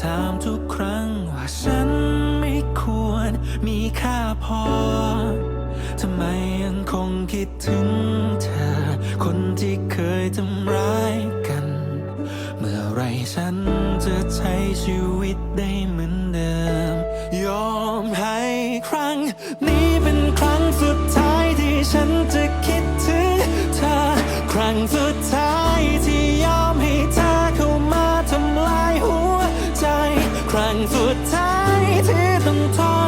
ถามทุกครั้งว่าฉันไม่ควรมีค่าพอ ทำไมยังคงคิดถึงเธอ คนที่เคยทำร้ายกัน เมื่อไรฉันจะใช้ชีวิตได้เหมือนเดิม ยอมให้ครั้ง นี้เป็นครั้งสุดท้ายที่ฉันจะคิดถึงเธอ ครั้งสุดท้ายที่ ครั้งสุดท้ายที่ต้องทน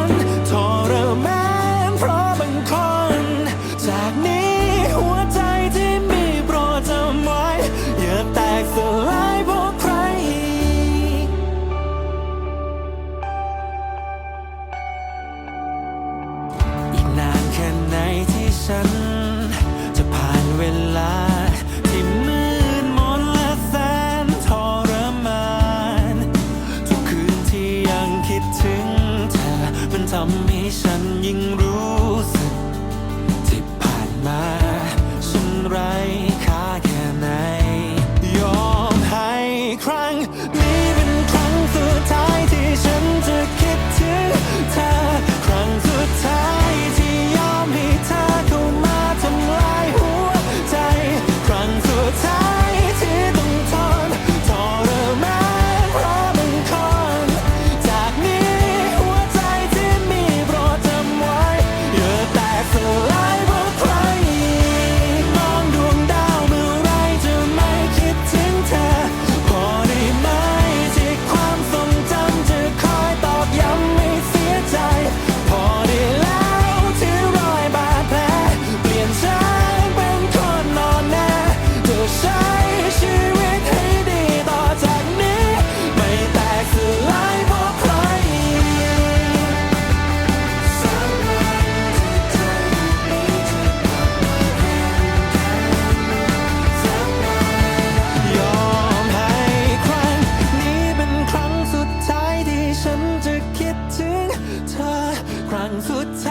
สุดท้าย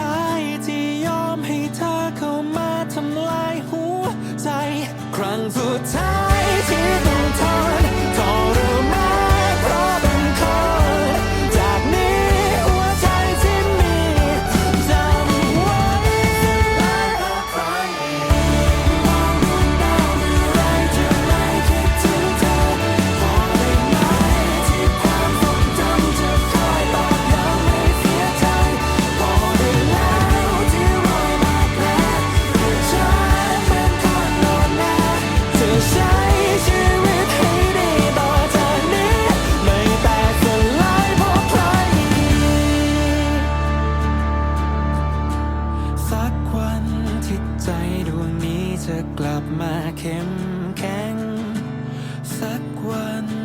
จะกลับมาเข้มแข็งสักวัน